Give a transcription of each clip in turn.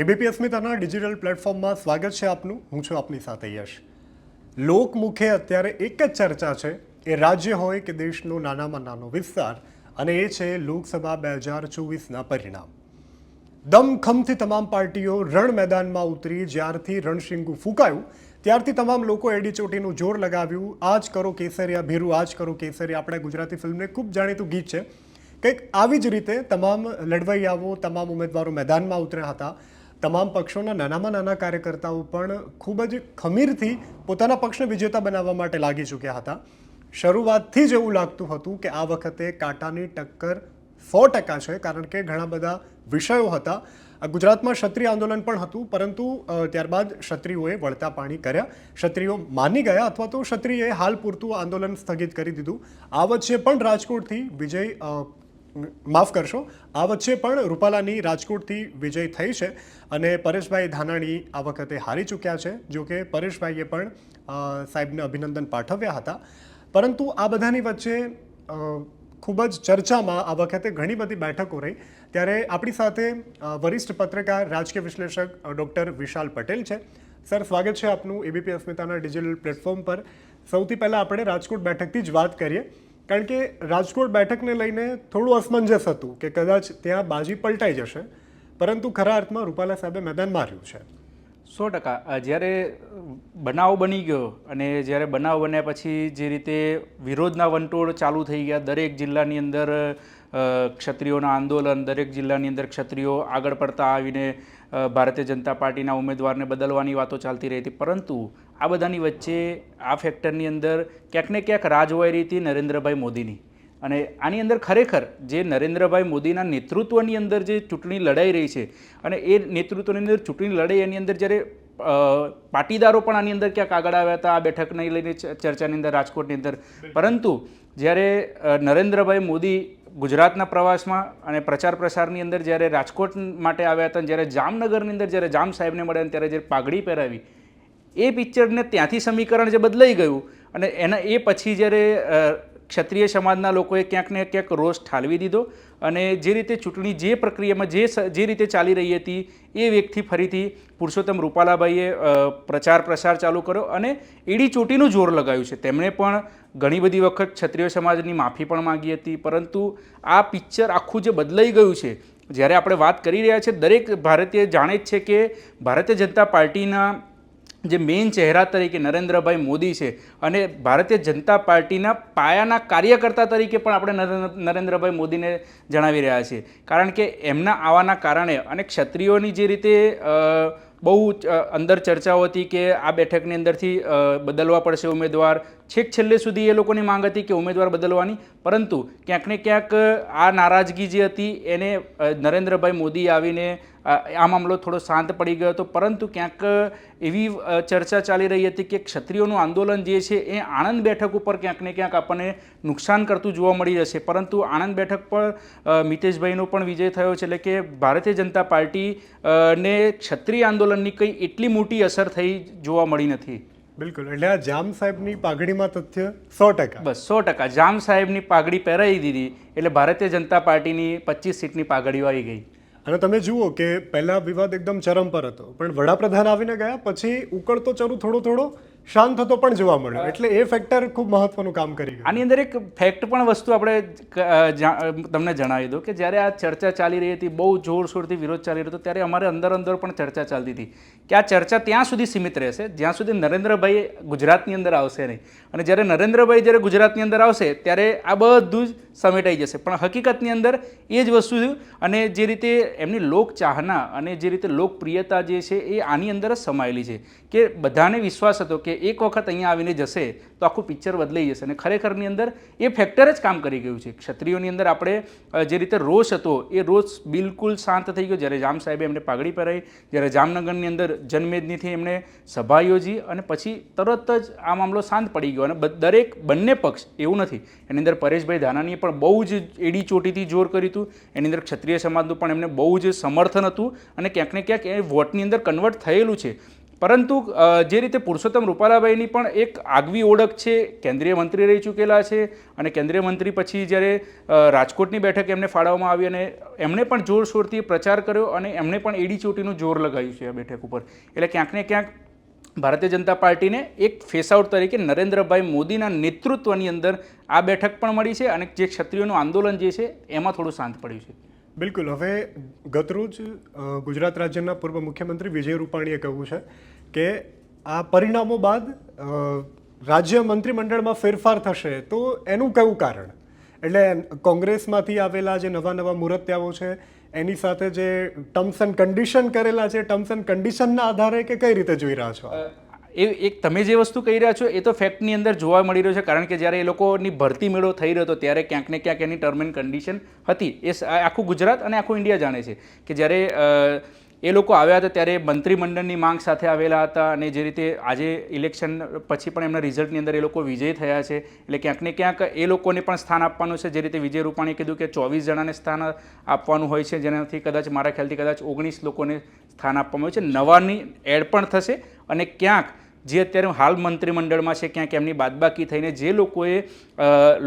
ABP અસ્મિતાના digital પ્લેટફોર્મમાં સ્વાગત છે આપનું. હું છું આપની સાથે યશ. લોકમુખે અત્યારે એક જ ચર્ચા છે. એ રાજ્ય હોય કે દેશનો નાનામાં નાનો વિસ્તાર અને એ છે લોકસભા બે હજાર ચોવીસના પરિણામ. દમખમથી તમામ પાર્ટીઓ રણ મેદાનમાં ઉતરી જ્યારથી રણશિંગુ ફૂંકાયું, ત્યારથી તમામ લોકો એડીચોટીનું જોર લગાવ્યું. આજ કરો કેસરિયા ભીરું, આજ કરો કેસરિયા. આપણે ગુજરાતી ફિલ્મને ખૂબ જાણીતું ગીત છે. કંઈક આવી જ રીતે તમામ લડવૈયાઓ, તમામ ઉમેદવારો મેદાનમાં ઉતર્યા હતા. તમામ પક્ષોના નાનામાં નાના કાર્યકર્તાઓ પણ ખૂબ જ ખમીરથી પોતાના પક્ષને વિજેતા બનાવવા માટે લાગી ચૂક્યા હતા. શરૂઆતથી જ એવું લાગતું હતું કે આ વખતે કાંટાની ટક્કર સો ટકા છે, કારણ કે ઘણા બધા વિષયો હતા. ગુજરાતમાં ક્ષત્રિય આંદોલન પણ હતું, પરંતુ ત્યારબાદ ક્ષત્રિયોએ વળતા પાણી કર્યા. ક્ષત્રિયો માની ગયા અથવા તો ક્ષત્રિયએ હાલ પૂરતું આંદોલન સ્થગિત કરી દીધું. આ વચ્ચે પણ રાજકોટથી વિજય માફ કરશો, આ વચ્ચે પણ રૂપાલાની રાજકોટથી વિજય થઈ છે અને પરેશભાઈ ધાનાણી આ વખતે હારી ચૂક્યા છે, જો કે પરેશભાઈએ પણ સાહેબને અભિનંદન પાઠવ્યા હતા. પરંતુ આ બધાની વચ્ચે ખૂબ જ ચર્ચામાં આ વખતે ઘણી બધી બેઠકો રહી. ત્યારે આપણી સાથે વરિષ્ઠ પત્રકાર, રાજકીય વિશ્લેષક ડૉક્ટર વિશાલ પટેલ છે. સર, સ્વાગત છે આપનું એબીપી અસ્મિતાના ડિજિટલ પ્લેટફોર્મ પર. સૌથી પહેલાં આપણે રાજકોટ બેઠકથી જ વાત કરીએ. કારણ કે રાજકોટ બેઠકને લઈને થોડું અસમંજસ હતું કે કદાચ ત્યાં બાજી પલટાઈ જશે, પરંતુ ખરા અર્થમાં રૂપાલા સાહેબે મેદાન માર્યું છે. સો ટકા. જ્યારે બનાવ બની ગયો અને જ્યારે બનાવ બન્યા પછી જે રીતે વિરોધના વંટોળ ચાલુ થઈ ગયા દરેક જિલ્લાની અંદર ક્ષત્રિયોના આંદોલન દરેક જિલ્લાની અંદર ક્ષત્રિયો આગળ પડતા આવીને ભારતીય જનતા પાર્ટીના ઉમેદવારને બદલવાની વાતો ચાલતી રહી હતી. પરંતુ આ બધાની વચ્ચે આ ફેક્ટરની અંદર ક્યાંક ને ક્યાંક રહી હતી નરેન્દ્રભાઈ મોદીની. અને આની અંદર ખરેખર જે નરેન્દ્રભાઈ મોદીના નેતૃત્વની અંદર જે ચૂંટણી લડાઈ રહી છે અને એ નેતૃત્વની અંદર ચૂંટણી લડાઈ એની અંદર જ્યારે પાટીદારો પણ આની અંદર ક્યાંક આગળ આવ્યા હતા આ બેઠકને લઈને ચર્ચાની અંદર રાજકોટની અંદર. પરંતુ જ્યારે નરેન્દ્રભાઈ મોદી ગુજરાતના પ્રવાસમાં અને પ્રચાર પ્રસારની અંદર જ્યારે રાજકોટ માટે આવ્યા હતા જ્યારે જામનગરની અંદર જ્યારે જામ સાહેબને મળ્યા ત્યારે જ્યારે પાઘડી પહેરાવી, એ પિક્ચરને ત્યાંથી સમીકરણ જે બદલાઈ ગયું અને એના, એ પછી જ્યારે ક્ષત્રિય સમાજના લોકોએ ક્યાંક ને ક્યાંક રોષ ઠાલવી દીધો અને જે રીતે ચૂંટણી જે પ્રક્રિયામાં જે જે રીતે ચાલી રહી હતી, એ વેગથી ફરીથી પુરુષોત્તમ રૂપાલાભાઈએ પ્રચાર પ્રસાર ચાલુ કર્યો અને એડી ચોટીનું જોર લગાવ્યું છે. તેમણે પણ ઘણી બધી વખત ક્ષત્રિય સમાજની માફી પણ માંગી હતી, પરંતુ આ પિક્ચર આખું જે બદલાઈ ગયું છે, જ્યારે આપણે વાત કરી રહ્યા છીએ, દરેક ભારતીય જાણે જ છે કે ભારતીય જનતા પાર્ટીના જે મેઇન ચહેરા તરીકે નરેન્દ્રભાઈ મોદી છે અને ભારતીય જનતા પાર્ટીના પાયાના કાર્યકર્તા તરીકે પણ આપણે નરેન્દ્ર- નરેન્દ્રભાઈ મોદીને જણાવી રહ્યા છીએ. કારણ કે એમના આવવાના કારણે અને ક્ષત્રિયોની જે રીતે બહુ અંદર ચર્ચાઓ હતી કે આ બેઠકની અંદરથી બદલવા પડશે ઉમેદવાર છેક છેલ્લે સુધી એ લોકોની માંગ હતી કે ઉમેદવાર બદલવાની. પરંતુ ક્યાંક ને ક્યાંક, આ નારાજગી જે હતી, એને નરેન્દ્રભાઈ મોદી આવીને આ મામલો થોડો શાંત પડી ગયો હતો. પરંતુ ક્યાંક, એવી ચર્ચા ચાલી રહી હતી કે ક્ષત્રિયોનું આંદોલન જે છે, એ આણંદ બેઠક ઉપર ક્યાંક ને ક્યાંક આપણને નુકસાન કરતું જોવા મળી જશે. પરંતુ આણંદ બેઠક પર મિતેશભાઈનો પણ વિજય થયો છે. એટલે કે ભારતીય જનતા પાર્ટી ને ક્ષત્રિય આંદોલનની કંઈ એટલી મોટી અસર થઈ જોવા મળી નથી. બિલકુલ. એટલે આ જામ સાહેબની પાઘડીમાં તથ્ય સો ટકા. બસ સો ટકા. જામ સાહેબની પાઘડી પહેરાવી દીધી એટલે ભારતીય જનતા પાર્ટીની પચીસ સીટની પાઘડીઓ આવી ગઈ. અને તમે જુઓ કે પહેલા વિવાદ એકદમ ચરમ પર હતો. પણ વડાપ્રધાન આવીને ગયા પછી ઉકળતો ચરુ થોડો થોડો શાંત થતો પણ જોવા મળ્યો. એટલે એ ફેક્ટર ખૂબ મહત્વનું કામ કરી ગયું. આની અંદર એક ફેક્ટ પણ વસ્તુ આપણે તમને જણાવી દઉં કે જ્યારે આ ચર્ચા ચાલી રહી હતી બહુ જોરશોરથી વિરોધ ચાલી રહ્યો હતો ત્યારે અમારે અંદર અંદર પણ ચર્ચા ચાલતી હતી કે આ ચર્ચા ત્યાં સુધી સીમિત રહેશે જ્યાં સુધી નરેન્દ્રભાઈ ગુજરાતની અંદર આવશે નહીં. અને જ્યારે નરેન્દ્રભાઈ જ્યારે ગુજરાતની અંદર આવશે ત્યારે આ બધું જ સમેટાઈ જશે. પણ હકીકતની અંદર એ જ વસ્તુ છે અને જે રીતે એમની લોક ચાહના અને જે રીતે લોકપ્રિયતા જે છે એ આની અંદર જ સમાયેલી છે. કે બધાને વિશ્વાસ હતો કે એક વખત અહીંયા આવીને જશે તો આખું પિક્ચર બદલાઈ જશે. અને ખરેખરની અંદર એ ફેક્ટર જ કામ કરી ગયું છે. ક્ષત્રિયોની અંદર આપણે જે રીતે રોષ હતો, એ રોષ બિલકુલ શાંત થઈ ગયો. જ્યારે જામ સાહેબે એમને પાઘડી પહેરાવી જ્યારે જામનગરની અંદર જનમેદનીથી એમણે સભા યોજી અને પછી તરત જ આ મામલો શાંત પડી ગયો. અને દરેક બંને પક્ષ, એવું નથી. એની અંદર પરેશભાઈ ધાનાણીએ પણ બહુ જ એડી ચોટીથી જોર કર્યું હતું. એની અંદર ક્ષત્રિય સમાજનું પણ એમને બહુ જ સમર્થન હતું. અને ક્યાંક ને ક્યાંક એ વોટની અંદર કન્વર્ટ થયેલું છે. પરંતુ જે રીતે પુરુષોત્તમ રૂપાલાભાઈની પણ એક આગવી ઓળખ છે, કેન્દ્રીય મંત્રી રહી ચૂકેલા છે અને કેન્દ્રીય મંત્રી પછી જ્યારે રાજકોટની બેઠક એમને ફાળવવામાં આવી અને એમણે પણ જોરશોરથી પ્રચાર કર્યો અને એમણે પણ એડી ચોટીનું જોર લગાવ્યું છે આ બેઠક ઉપર. એટલે ક્યાંક ને ક્યાંક ભારતીય જનતા પાર્ટીને એક ફેસ આઉટ તરીકે નરેન્દ્રભાઈ મોદીના નેતૃત્વની અંદર આ બેઠક પણ મળી છે અને જે ક્ષત્રિયોનું આંદોલન જે છે, એમાં થોડું શાંત પડ્યું છે. બિલકુલ. હવે ગતરોજ ગુજરાત રાજ્યના પૂર્વ મુખ્યમંત્રી વિજય રૂપાણીએ કહ્યું છે કે આ પરિણામો બાદ રાજ્ય મંત્રીમંડળમાં ફેરફાર થશે. તો એનું કયું કારણ? એટલે કોંગ્રેસમાંથી આવેલા જે નવા નવા મુરત્યાઓ છે, એની સાથે જે ટર્મ્સ એન્ડ કન્ડિશન કરેલા છે, ટર્મ્સ એન્ડ કન્ડિશનના આધારે કે કઈ રીતે જોઈ રહ્યા છો? એ એક તમે જે વસ્તુ કહી રહ્યા છો, એ તો ફેક્ટની અંદર જોવા મળી રહ્યો છે. કારણ કે જ્યારે એ લોકોની ભરતી મેળો થઈ રહ્યો હતો, ત્યારે ક્યાંક ને ક્યાંક એની ટર્મ એન્ડ કન્ડિશન હતી. એ આખું ગુજરાત અને આખું ઇન્ડિયા જાણે છે. કે જ્યારે એ લોકો આવ્યા હતા ત્યારે મંત્રીમંડળની માંગ સાથે આવેલા હતા અને જે રીતે આજે ઇલેક્શન પછી પણ એમના રિઝલ્ટની અંદર એ લોકો વિજય થયા છે. એટલે ક્યાંક ને ક્યાંક એ લોકોને પણ સ્થાન આપવાનું છે. જે રીતે વિજય રૂપાણીએ કીધું કે ચોવીસ જણાને સ્થાન આપવાનું હોય છે, જેનાથી કદાચ મારા ખ્યાલથી કદાચ ઓગણીસ લોકોને સ્થાન આપવામાં આવે છે. નવાની એડ પણ થશે અને ક્યાંક જે અત્યારે હાલ મંત્રીમંડળમાં છે, ક્યાંક એમની બાદબાકી થઈને જે લોકોએ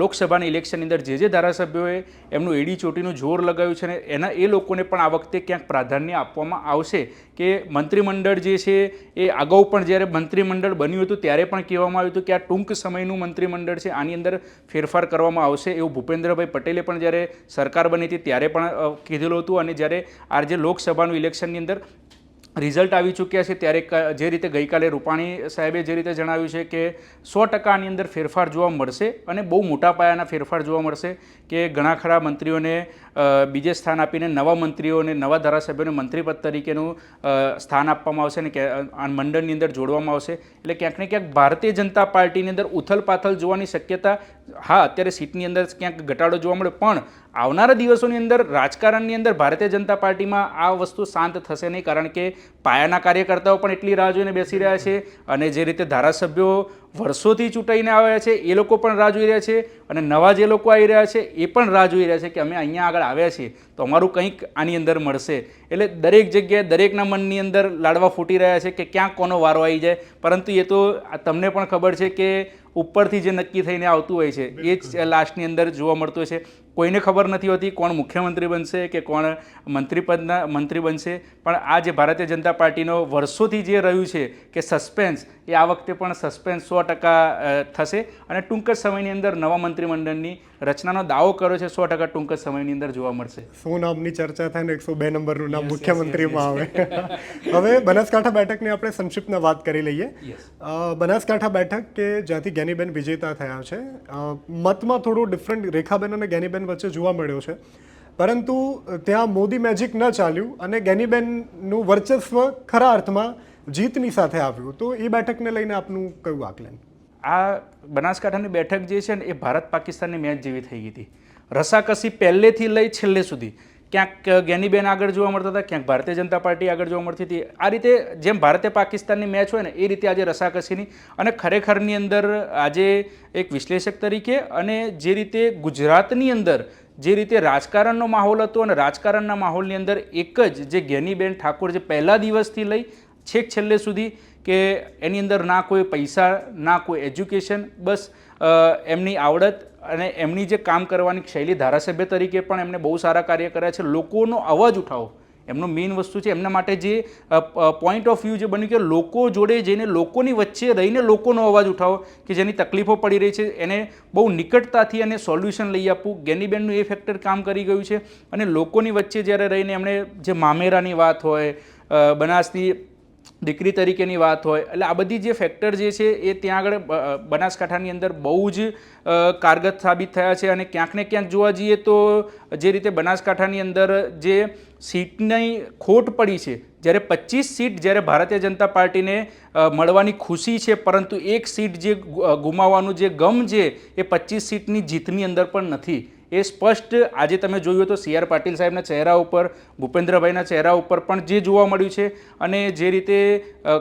લોકસભાની ઇલેક્શનની અંદર જે જે ધારાસભ્યોએ એમનું એડી ચોટીનું જોર લગાવ્યું છે ને એના, એ લોકોને પણ આ વખતે ક્યાંક પ્રાધાન્ય આપવામાં આવશે કે મંત્રીમંડળ જે છે, એ અગાઉ પણ જ્યારે મંત્રીમંડળ બન્યું હતું ત્યારે પણ કહેવામાં આવ્યું હતું કે આ ટૂંક સમયનું મંત્રીમંડળ છે, આની અંદર ફેરફાર કરવામાં આવશે. એવું ભૂપેન્દ્રભાઈ પટેલે પણ જ્યારે સરકાર બની હતી ત્યારે પણ કીધેલું હતું અને જ્યારે આ જે લોકસભાનું ઇલેક્શનની અંદર રિઝલ્ટ આવી ચૂક્યા છે ત્યારે જે રીતે ગઈકાલે રૂપાણી સાહેબે જે રીતે જણાવ્યું છે કે સો ટકાની અંદર ફેરફાર જોવા મળશે અને બહુ મોટા પાયાના ફેરફાર જોવા મળશે કે ઘણા ખરા મંત્રીઓને બીજે સ્થાન આપીને નવા મંત્રીઓને, નવા ધારાસભ્યોને મંત્રીપદ તરીકેનું સ્થાન આપવામાં આવશે અને મંડળની અંદર જોડવામાં આવશે. એટલે ક્યાંક ને ક્યાંક ભારતીય જનતા પાર્ટીની અંદર ઉથલપાથલ જોવાની શક્યતા, હા, અત્યારે સીટની અંદર ક્યાંક ઘટાડો જોવા મળે પણ આવનારા દિવસોની અંદર રાજકારણની અંદર ભારતીય જનતા પાર્ટીમાં આ વસ્તુ શાંત થશે નહીં કારણ કે પાયાના કાર્યકર્તાઓ પણ એટલી રાહ જોઈને બેસી રહ્યા છે અને જે રીતે ધારાસભ્યો વર્ષોથી ચૂંટાઈને આવ્યા છે એ લોકો પણ રાહ જોઈ રહ્યા છે અને નવા જે લોકો આવી રહ્યા છે એ પણ રાહ જોઈ રહ્યા છે કે અમે અહીંયા આગળ આવ્યા છીએ તો અમારું કંઈક આની અંદર મળશે. એટલે દરેક જગ્યાએ દરેકના મનની અંદર લાડવા ફૂટી રહ્યા છે કે ક્યાં કોનો વારો આવી જાય. પરંતુ એ તો તમને પણ ખબર છે કે ઉપરથી જે નક્કી થઈને આવતું હોય છે એ જ લાસ્ટની અંદર જોવા મળતું હોય છે. કોઈને ખબર નથી હોતી કોણ મુખ્યમંત્રી બનશે કે કોણ મંત્રીપદના મંત્રી બનશે. પણ આ જે ભારતીય જનતા પાર્ટીનો વર્ષોથી જે રહ્યું છે કે સસ્પેન્સ એ આ વખતે પણ સસ્પેન્સ સો ટકા થશે. અને ટૂંક જ સમયની અંદર નવા મંત્રીમંડળની રચનાનો દાવો કર્યો છે સો ટકા ટૂંક જ સમયની અંદર જોવા મળશે. સો નામની ચર્ચા થાય ને એકસો બે નંબરનું નામ મુખ્યમંત્રીમાં આવે. હવે બનાસકાંઠા બેઠકની આપણે સંક્ષિપ્તમાં વાત કરી લઈએ. બનાસકાંઠા બેઠક કે જ્યાંથી જ્ઞાનીબેન વિજેતા થયા છે મતમાં થોડું ડિફરન્ટ રેખાબેન અને જ્ઞાનીબેન વચ્ચે જોવા મળ્યો છે. પરંતુ ત્યાં મોદી મેજિક ન ચાલ્યું અને ગેનીબેનનું વર્ચસ્વ ખરા અર્થમાં જીતની સાથે આવ્યું. તો એ બેઠકને લઈને આપનું કયું આકલન? આ બનાસકાંઠાની બેઠક જે છે ને, એ ભારત પાકિસ્તાનની મેચ જેવી થઈ ગઈ હતી. રસાકસી પહેલેથી લઈ છેલ્લે સુધી ક્યાંક ગેનીબેન આગળ જોવા મળતા હતા, ક્યાંક ભારતીય જનતા પાર્ટી આગળ જોવા મળતી હતી. આ રીતે જેમ ભારતે પાકિસ્તાનની મેચ હોય ને, એ રીતે આજે રસાકસીની અને ખરેખરની અંદર આજે એક વિશ્લેષક તરીકે અને જે રીતે ગુજરાતની અંદર જે રીતે રાજકારણનો માહોલ હતો અને રાજકારણના માહોલની અંદર એક જ જે ગેનીબેન ઠાકોર જે પહેલા દિવસથી લઈ છેક છેલ્લે સુધી કે એની અંદર ના કોઈ પૈસા, ના કોઈ એજ્યુકેશન, બસ એમની આવડત અને એમની જે કામ કરવાની શૈલી ધારાસભ્ય તરીકે પણ એમને બહુ સારા કાર્ય કર્યા છે. લોકોનો અવાજ ઉઠાવો. એમનું મેઇન વસ્તુ છે, એમના માટે જે પોઈન્ટ ઓફ વ્યૂ જે બન્યું કે લોકો જોડે જઈને, લોકોની વચ્ચે રહીને લોકોનો અવાજ ઉઠાવો કે જેની તકલીફો પડી રહી છે. એને બહુ નિકટતાથી અને સોલ્યુશન લઈ આપવું. ગેનીબેનનું એ ફેક્ટર કામ કરી ગયું છે. અને લોકોની વચ્ચે જ્યારે રહીને એમણે જે મામેરાની વાત હોય બનાસની દીકરી તરીકેની વાત હોય, એટલે આ બધી જે ફેક્ટર જે છે એ ત્યાં આગળ બનાસકાંઠાની અંદર બહુ જ કારગત સાબિત થયા છે અને ક્યાંક ને ક્યાંક જોવા જઈએ તો જે રીતે બનાસકાંઠાની અંદર જે સીટની ખોટ પડી છે, જ્યારે પચીસ સીટ જ્યારે ભારતીય જનતા પાર્ટીને મળવાની ખુશી છે, પરંતુ એક સીટ જે ગુમાવવાનું જે ગમ છે એ પચીસ સીટની જીતની અંદર પણ નથી. એ સ્પષ્ટ આજે તમે જોયું તો સી આર પાટીલ સાહેબના ચહેરા ઉપર, ભૂપેન્દ્રભાઈના ચહેરા ઉપર પણ જે જોવા મળ્યું છે અને જે રીતે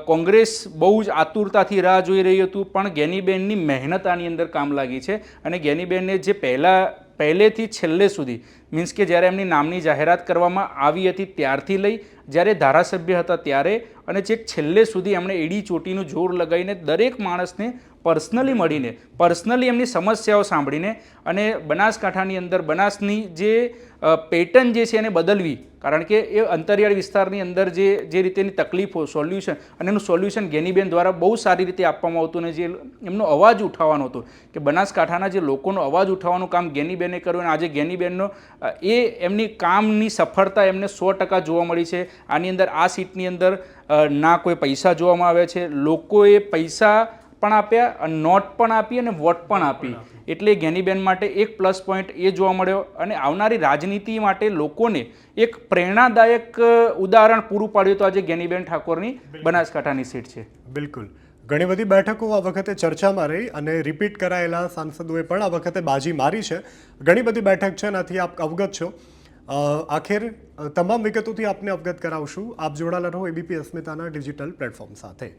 કોંગ્રેસ બહુ જ આતુરતાથી રાહ જોઈ રહી હતું, પણ ગેનીબેનની મહેનત આની અંદર કામ લાગી છે અને ગેનીબેનને જે પહેલાં, પહેલેથી છેલ્લે સુધી, મીન્સ કે જ્યારે એમની નામની જાહેરાત કરવામાં આવી હતી ત્યારથી લઈ, જ્યારે ધારાસભ્ય હતા ત્યારે અને છેક છેલ્લે સુધી એમણે એડી ચોટીનું જોર લગાવીને દરેક માણસને પર્સનલી મળીને, પર્સનલી એમની સમસ્યાઓ સાંભળીને અને બનાસકાંઠાની અંદર બનાસની જે પેટર્ન જે છે એને બદલવી, કારણ કે એ અંતરિયાળ વિસ્તારની અંદર જે જે રીતેની તકલીફો, સોલ્યુશન અને એનું સોલ્યુશન ગેનીબેન દ્વારા બહુ સારી રીતે આપવામાં આવતું અને જે એમનો અવાજ ઉઠાવવાનો હતો કે બનાસકાંઠાના જે લોકોનો અવાજ ઉઠાવવાનું કામ ગેનીબેને કર્યું અને આજે ગેનીબેનનો એ એમની કામની સફળતા એમને સો ટકા જોવા મળી છે. આની અંદર આ સીટની અંદર ના કોઈ પૈસા જોવામાં આવ્યા છે. લોકોએ પૈસા પણ આપ્યા અને નોટ પણ આપી અને વોટ પણ આપી. એટલે જ્ઞાનીબેન માટે એક પ્લસ પોઈન્ટ એ જોવા મળ્યો અને આવનારી રાજનીતિ માટે લોકોને એક પ્રેરણાદાયક ઉદાહરણ પૂરું પાડ્યું તો આજે જ્ઞાનીબેન ઠાકોરની બનાસકાંઠાની સીટ છે. બિલકુલ. ઘણી બધી બેઠકો આ વખતે ચર્ચામાં રહી અને રિપીટ કરાયેલા સાંસદોએ પણ આ વખતે બાજી મારી છે. ઘણી બધી બેઠક છે એનાથી આપ અવગત છો. આખિર તમામ વિગતોથી આપને અવગત કરાવશું. આપ જોડાયેલા રહો એબીપી અસ્મિતાના ડિજિટલ પ્લેટફોર્મ સાથે.